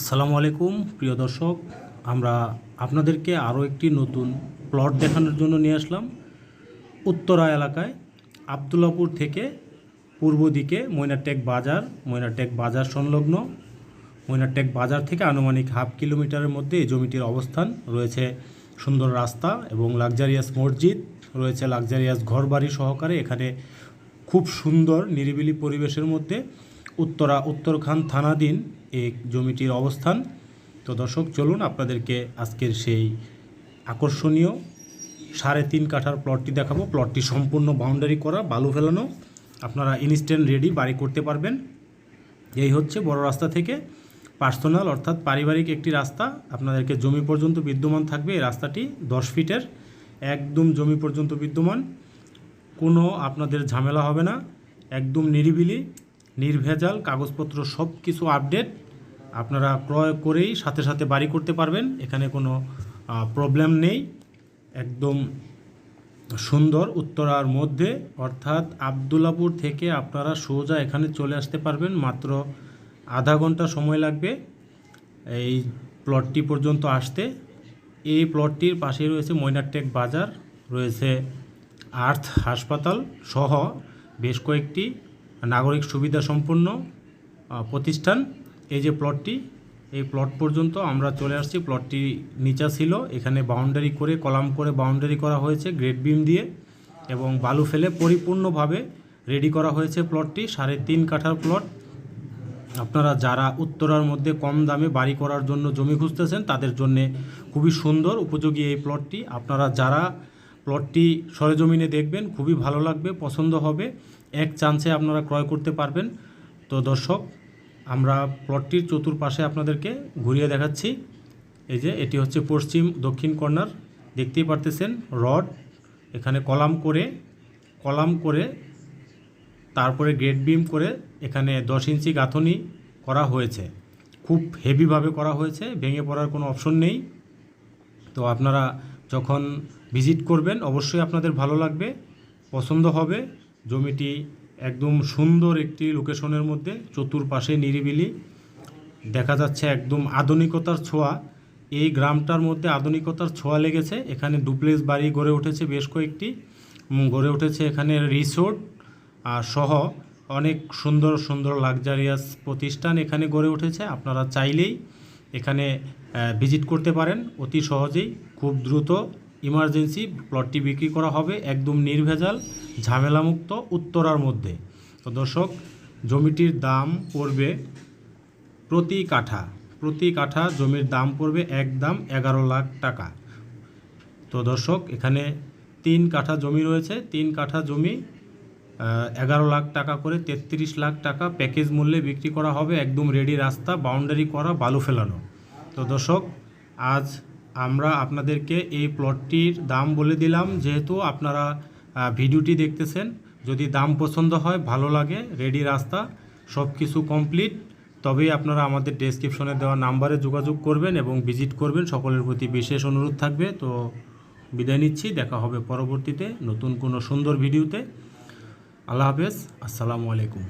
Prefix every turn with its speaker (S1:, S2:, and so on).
S1: আসসালামু আলাইকুম, প্রিয় দর্শক। আমরা আপনাদেরকে আরও একটি নতুন প্লট দেখানোর জন্য নিয়ে আসলাম। উত্তরা এলাকায় আবদুল্লাপুর থেকে পূর্ব দিকে ময়নাটেক বাজার ময়নাটেক বাজার সংলগ্ন। ময়নাটেক বাজার থেকে আনুমানিক হাফ কিলোমিটারের মধ্যে এই জমিটির অবস্থান রয়েছে। সুন্দর রাস্তা এবং লাক্সারিয়াস মসজিদ রয়েছে। লাক্সারিয়াস ঘরবাড়ি সহকারে এখানে খুব সুন্দর নিরিবিলি পরিবেশের মধ্যে উত্তরা উত্তরখান থানাধীন এই জমিটির অবস্থান। তো দর্শক, চলুন আপনাদেরকে আজকের সেই আকর্ষণীয় সাড়ে তিন কাঠার প্লটটি দেখাবো। প্লটটি সম্পূর্ণ বাউন্ডারি করা, বালু ফেলানো। আপনারা ইনস্ট্যান্ট রেডি বাড়ি করতে পারবেন। এই হচ্ছে বড় রাস্তা থেকে পার্সোনাল অর্থাৎ পারিবারিক একটি রাস্তা। আপনাদেরকে জমি পর্যন্ত বিদ্যমান থাকবে। এই রাস্তাটি দশ ফিটের, একদম জমি পর্যন্ত বিদ্যমান। কোনো আপনাদের ঝামেলা হবে না। একদম নিরিবিলি, নির্ভেজাল, কাগজপত্র সব কিছু আপডেট আপনারা ক্রয় করেই সাথে সাথে বাড়ি করতে পারবেন। এখানে কোনো প্রবলেম নেই। একদম সুন্দর উত্তরার মধ্যে। অর্থাৎ আবদুল্লাপুর থেকে আপনারা সোজা এখানে চলে আসতে পারবেন। মাত্র আধা ঘণ্টা সময় লাগবে এই প্লটটি পর্যন্ত আসতে। এই প্লটটির পাশেই রয়েছে ময়নারটেক বাজার, রয়েছে আর্থ হাসপাতাল সহ বেশ কয়েকটি নাগরিক সুবিধা সম্পন্ন প্রতিষ্ঠান। এই যে প্লটটি এই প্লট পর্যন্ত আমরা চলে আসছি। প্লটটি নিচা ছিল, এখানে বাউন্ডারি করে কলাম করে বাউন্ডারি করা হয়েছে গ্রেড বিম দিয়ে এবং বালু ফেলে পরিপূর্ণভাবে রেডি করা হয়েছে প্লটটি সাড়ে তিন কাঠার প্লট আপনারা যারা উত্তরার মধ্যে কম দামে বাড়ি করার জন্য জমি খুঁজতেছেন, তাদের জন্য খুবই সুন্দর, উপযোগী এই প্লটটি আপনারা যারা প্লটটি সরেজমিনে দেখবেন, খুবই ভালো লাগবে, পছন্দ হবে। এক চান্সে আপনারা ক্রয় করতে পারবেন। তো দর্শক আমরা প্লটটির চতুর্পাশে আপনাদেরকে ঘুরিয়ে দেখাচ্ছি। এই যে, এটি হচ্ছে পশ্চিম দক্ষিণ কর্নার। দেখতেই পারতেছেন, রড, এখানে কলাম করে কলাম করে, তারপরে গ্রেড বিম করে এখানে দশ ইঞ্চি গাঁথনি করা হয়েছে। খুব হেভিভাবে করা হয়েছে, ভেঙে পড়ার কোনো অপশন নেই। তো আপনারা যখন ভিজিট করবেন, অবশ্যই আপনাদের ভালো লাগবে, পছন্দ হবে, জমিটি একদম সুন্দর একটি লোকেশনের মধ্যে চতুর্পাশে নিরিবিলি দেখা যাচ্ছে একদম আধুনিকতার ছোঁয়া। এই গ্রামটার মধ্যে আধুনিকতার ছোঁয়া লেগেছে। এখানে ডুপ্লেক্স বাড়ি গড়ে উঠেছে বেশ কয়েকটি। গড়ে উঠেছে এখানে রিসোর্ট আর সহ অনেক সুন্দর সুন্দর লাক্সারিয়াস প্রতিষ্ঠান এখানে গড়ে উঠেছে। আপনারা চাইলেই এখানে ভিজিট করতে পারেন। অতি সহজেই, খুব দ্রুত ইমার্জেন্সি প্লটটি বিক্রি করা হবে একদম নির্ভেজাল, ঝামেলামুক্ত উত্তরার মধ্যে। তো দর্শক, জমিটির দাম পড়বে প্রতি কাঠা প্রতি কাঠা জমির দাম পড়বে একদম এগারো লাখ টাকা। তো দর্শক, এখানে তিন কাঠা জমি রয়েছে, তিন কাঠা জমি এগারো লাখ টাকা করে তেত্রিশ লাখ টাকা প্যাকেজ মূল্যে বিক্রি করা হবে, একদম রেডি রাস্তা, বাউন্ডারি করা, বালু ফেলানো। তো দর্শক, আজ আমরা আপনাদেরকে এই প্লটটির দাম বলে দিলাম, যেহেতু আপনারা ভিডিওটি দেখতেছেন। যদি দাম পছন্দ হয়, ভালো লাগে রেডি রাস্তা সব কিছু কমপ্লিট তবেই আপনারা আমাদের ডেসক্রিপশনে দেওয়া নাম্বারে যোগাযোগ করবেন এবং ভিজিট করবেন। সকলের প্রতি বিশেষ অনুরোধ থাকবে। তো বিদায় নিচ্ছি। দেখা হবে পরবর্তীতে নতুন কোনো সুন্দর ভিডিওতে। আল্লাহ হাফেজ। আসসালামু আলাইকুম।